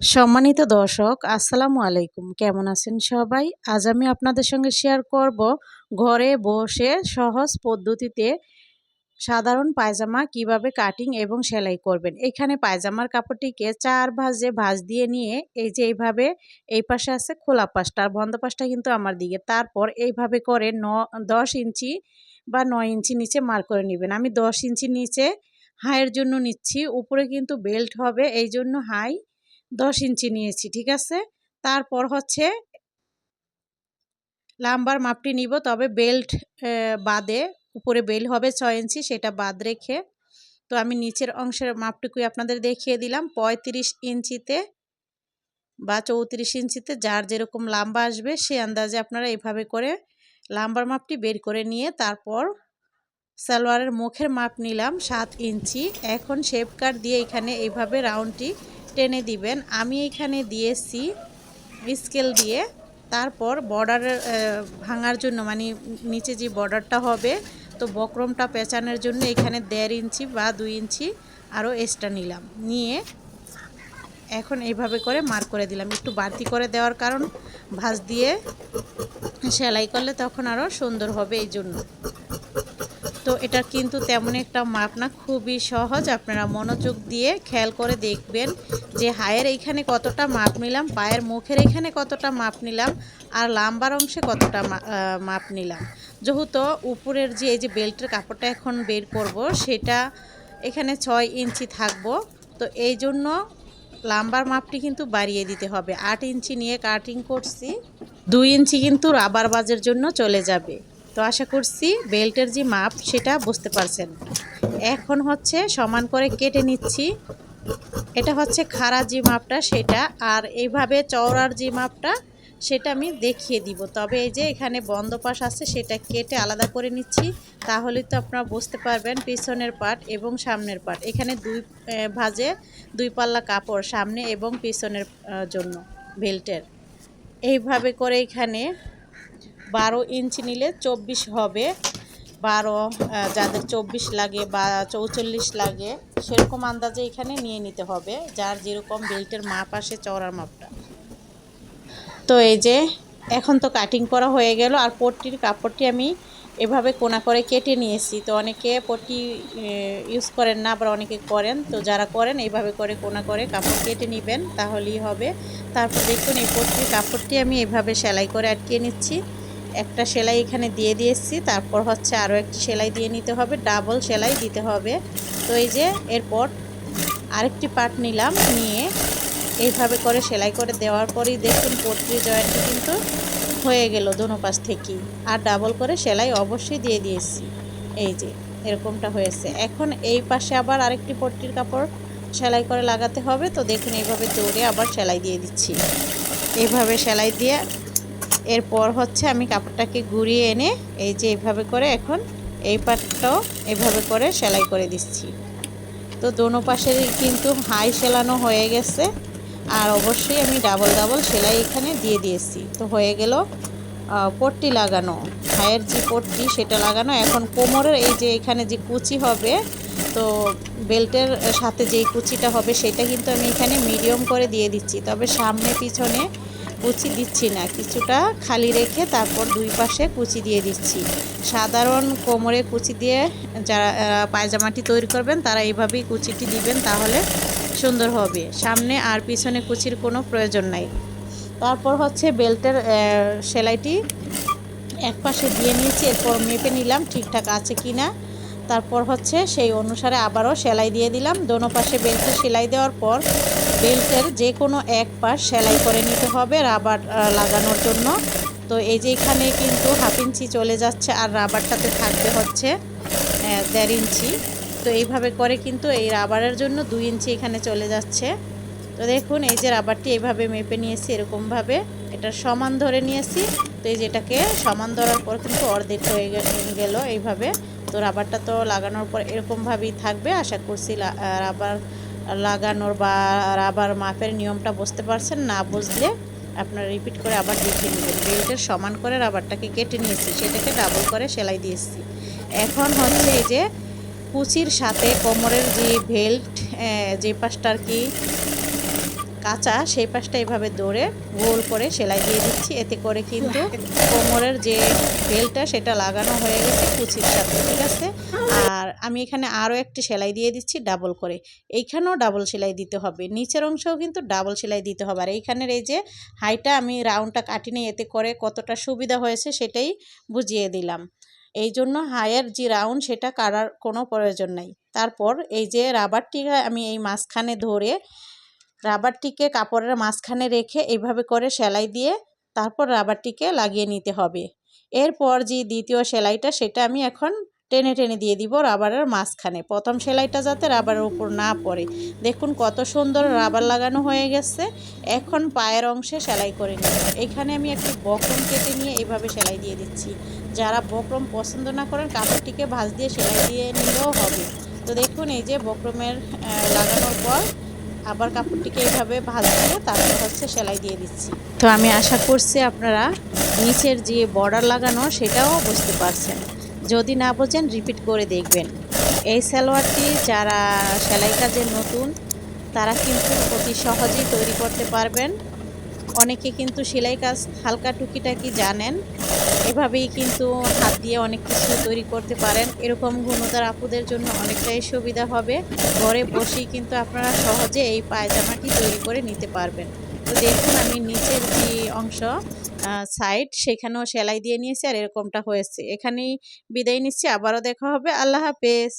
সম্মানিত দর্শক, আসসালামু আলাইকুম। কেমন আছেন সবাই? আজ আমি আপনাদের সঙ্গে শেয়ার করব ঘরে বসে সহজ পদ্ধতিতে সাধারণ পায়জামা কীভাবে কাটিং এবং সেলাই করবেন। এখানে পায়জামার কাপড়টিকে চার ভাজে ভাজ দিয়ে নিয়ে এই যে এইভাবে এই পাশে আছে খোলা পাশটা, আর বন্ধ পাশটা কিন্তু আমার দিকে। তারপর এইভাবে করে ন, দশ ইঞ্চি বা নয় ইঞ্চি নিচে মার করে নেবেন। আমি দশ ইঞ্চি নিচে হাইয়ের জন্য নিচ্ছি। উপরে কিন্তু বেল্ট হবে এই জন্য হাই দশ ইঞ্চি নিয়েছি, ঠিক আছে? তারপর হচ্ছে লাম্বার মাপটি নিব, তবে বেল্ট বাদে উপরে বেল হবে ছয় ইঞ্চি, সেটা বাদ রেখে। তো আমি নিচের অংশের মাপটুকুই আপনাদের দেখিয়ে দিলাম। পঁয়ত্রিশ ইঞ্চিতে বা চৌত্রিশ ইঞ্চিতে যার যেরকম লাম্বা আসবে, সে আন্দাজে আপনারা এইভাবে করে লাম্বার মাপটি বের করে নিয়ে তারপর সালোয়ারের মুখের মাপ নিলাম সাত ইঞ্চি। এখন শেপ কাট দিয়ে এখানে এইভাবে রাউন্ডটি টেনে দিবেন। আমি এখানে দিয়েছি স্কেল দিয়ে। তারপর বর্ডার ভাঙার জন্য মানে নিচে যে বর্ডারটা হবে, তো বক্রমটা পেঁচানোর জন্য এখানে দেড় ইঞ্চি বা দুই ইঞ্চি আরও এক্সট্রা নিলাম। নিয়ে এখন এইভাবে করে মার করে দিলাম। একটু বাড়তি করে দেওয়ার কারণ, ভাঁজ দিয়ে সেলাই করলে তখন আরও সুন্দর হবে এই জন্য তো এটা কিন্তু তেমন একটা মাপ না, খুবই সহজ। আপনারা মনোযোগ দিয়ে খেয়াল করে দেখবেন যে হায়ের এইখানে কতটা মাপ নিলাম, পায়ের মুখের এখানে কতটা মাপ নিলাম, আর লাম্বার অংশে কতটা মাপ নিলাম। যেহেতু উপরের যে, এই যে বেল্টের কাপড়টা এখন বের করব, সেটা এখানে ছয় ইঞ্চি থাকব। তো এই জন্য লাম্বার মাপটি কিন্তু বাড়িয়ে দিতে হবে। আট ইঞ্চি নিয়ে কাটিং করছি, দুই ইঞ্চি কিন্তু রাবার বাজের জন্য চলে যাবে। তো আশা করছি বেল্টের যে মাপ, সেটা বুঝতে পারছেন। এখন হচ্ছে সমান করে কেটে নিচ্ছি। এটা হচ্ছে খাড়া যে মাপটা, সেটা, আর এইভাবে চওড়ার যে মাপটা, সেটা আমি দেখিয়ে দিব। তবে এই যে এখানে বন্ধ পাশ আছে, সেটা কেটে আলাদা করে নিচ্ছি। তাহলে তো আপনারা বুঝতে পারবেন পিছনের পাট এবং সামনের পাট। এখানে দুই ভাজে দুই পাল্লা কাপড়, সামনে এবং পিছনের জন্য বেল্টের। এইভাবে করে এখানে বারো ইঞ্চি নিলে চব্বিশ হবে। বারো যাদের চব্বিশ লাগে বা চৌচল্লিশ লাগে, সেরকম আন্দাজে এখানে নিয়ে নিতে হবে, যার যেরকম বেল্টের মাপ আসে, চওড়ার মাপটা। তো এই যে, এখন তো কাটিং করা হয়ে গেল, আর পট্টির কাপড়টি আমি এভাবে কোনা করে কেটে নিয়েছি। তো অনেকে পট্টি ইউজ করেন না, আবার অনেকে করেন। তো যারা করেন, এইভাবে করে কোনা করে কাপড় কেটে নেবেন, তাহলেই হবে। তারপর দেখুন, এই পট্টির কাপড়টি আমি এভাবে সেলাই করে আটকিয়ে নিচ্ছি। একটা সেলাই এখানে দিয়ে দিয়েছি। তারপর হচ্ছে আরও একটি সেলাই দিয়ে নিতে হবে, ডাবল সেলাই দিতে হবে। তো এই যে এরপর আরেকটি পার্ট নিলাম নিয়ে এইভাবে করে সেলাই করে দেওয়ার পরেই দেখুন পট্রি জয়েন্টটি কিন্তু হয়ে গেল দোনো পাশ থেকেই। আর ডাবল করে সেলাই অবশ্যই দিয়ে দিয়েছি। এই যে এরকমটা হয়েছে। এখন এই পাশে আবার আরেকটি পট্টির কাপড় সেলাই করে লাগাতে হবে। তো দেখুন এইভাবে দৌড়ে আবার সেলাই দিয়ে দিচ্ছি। এইভাবে সেলাই দিয়ে এরপর হচ্ছে আমি কাপড়টাকে ঘুরিয়ে এনে এই যে এভাবে করে এখন এই পাটটাও এভাবে করে সেলাই করে দিচ্ছি। তো দোনো পাশেরই কিন্তু হাই সেলানো হয়ে গেছে আর অবশ্যই আমি ডাবল ডাবল সেলাই এখানে দিয়ে দিয়েছি। তো হয়ে গেল পট্টি লাগানো। হায়ের যে পট্টি সেটা লাগানো। এখন কোমরের এই যে এখানে যে কুচি হবে, তো বেল্টের সাথে যেই কুচিটা হবে সেটা কিন্তু আমি এখানে মিডিয়াম করে দিয়ে দিচ্ছি। তবে সামনে পিছনে কুচি দিচ্ছি না। কিছুটা খালি রেখে তারপর দুই পাশে কুচি দিয়ে দিচ্ছি। সাধারণ কোমরে কুচি দিয়ে যারা পায়জামাটি তৈরি করবেন, তারা এইভাবেই কুচিটি দিবেন, তাহলে সুন্দর হবে। সামনে আর পিছনে কুচির কোনো প্রয়োজন নাই। তারপর হচ্ছে বেল্টের সেলাইটি এক পাশে দিয়ে নিয়েছি, এরপর মেপে নিলাম ঠিকঠাক আছে কি না তারপর হচ্ছে সেই অনুসারে আবারও সেলাই দিয়ে দিলাম। দোনো পাশে বেল্টে সেলাই দেওয়ার পর বেল্টের যে কোনো এক পাশ সেলাই করে নিতে হবে রাবার লাগানোর জন্য। তো এই যে এখানে কিন্তু হাফ ইঞ্চি চলে যাচ্ছে আর রাবারটাতে থাকবে হচ্ছে দেড় ইঞ্চি। তো এইভাবে করে কিন্তু এই রাবারের জন্য দুই ইঞ্চি এখানে চলে যাচ্ছে। তো দেখুন, এই যে রাবারটি এইভাবে মেপে নিয়েছি এরকমভাবে। এটা সমান ধরে নিয়েছি। তো এই যেটাকে সমান ধরার পর কিন্তু অর্ধেক হয়ে গেল এইভাবে। তো রাবারটা তো লাগানোর পর এরকমভাবেই থাকবে। আশা করছি রাবার লাগানোর বা রাবার মাপের নিয়মটা বুঝতে পারছেন না বুঝলে আপনারা রিপিট করে আবার দেখে নেবেন। বেল্টের সমান করে রাবারটাকে কেটে নিয়েছি সেটাকে ডাবল করে সেলাই দিয়েছি এখন হচ্ছে এই যে কুচির সাথে কোমরের যে বেল্ট যে পাশটা আর কি কাঁচা সেই পাশটা এভাবে দৌড়ে গোল করে সেলাই দিয়ে দিচ্ছি। এতে করে কিন্তু কোমরের যে বেলটা সেটা লাগানো হয়ে গেছে কুচির সাথে ঠিক আছে? আর আমি এখানে আরও একটি সেলাই দিয়ে দিচ্ছি ডাবল করে। এইখানেও ডাবল সেলাই দিতে হবে। নিচের অংশেও কিন্তু ডাবল সেলাই দিতে হবে। আর এইখানের এই যে হাইটা আমি রাউন্ডটা কাটি কাটিনি এতে করে কতটা সুবিধা হয়েছে সেটাই বুঝিয়ে দিলাম। এই জন্য হায়ের যে রাউন্ড সেটা কাটার কোনো প্রয়োজন নাই। তারপর এই যে রাবারটিকে আমি এই মাঝখানে ধরে রাবারটিকে কাপড়ের মাঝখানে রেখে এইভাবে করে সেলাই দিয়ে তারপর রাবারটিকে লাগিয়ে নিতে হবে। এরপর যে দ্বিতীয় সেলাইটা সেটা আমি এখন টেনে টেনে দিয়ে দিব রাবারের মাঝখানে। প্রথম সেলাইটা যাতে রাবারের উপর না পড়ে। দেখুন কত সুন্দর রাবার লাগানো হয়ে গেছে। এখন পায়ের অংশে সেলাই করে নিব এখানে আমি একটি বক্রম কেটে নিয়ে এইভাবে সেলাই দিয়ে দিচ্ছি। যারা বক্রম পছন্দ না করেন, কাপড়টিকে ভাঁজ দিয়ে সেলাই দিয়ে নিলেও হবে। তো দেখুন, এই যে বক্রমের লাগানোর পর আবার কাপড়টিকে এইভাবে ভাঁজ দিয়ে তারপর হচ্ছে সেলাই দিয়ে দিচ্ছি। তো আমি আশা করছি আপনারা নিচের যে বর্ডার লাগানো, সেটাও বুঝতে পারছেন। যদি না বোঝেন রিপিট করে দেখবেন। এই সালোয়ারটি যারা সেলাই কাজে নতুন, তারা কিন্তু অতি সহজেই তৈরি করতে পারবেন। অনেকে কিন্তু সেলাই কাজ হালকা টুকিটাকি জানেন, এভাবেই কিন্তু হাত দিয়ে অনেক কিছু তৈরি করতে পারেন। এরকম গুণতার আপুদের জন্য অনেকটাই সুবিধা হবে। ঘরে বসেই কিন্তু আপনারা সহজে এই পায়জামাটি তৈরি করে নিতে পারবেন। তো দেখুন আমি নিচের যে অংশ সাইড সেখানেও সেলাই দিয়ে নিয়েছি আর এরকমটা হয়েছে। এখানেই বিদায় নিচ্ছি, আবারও দেখা হবে। আল্লাহ হাফেজ।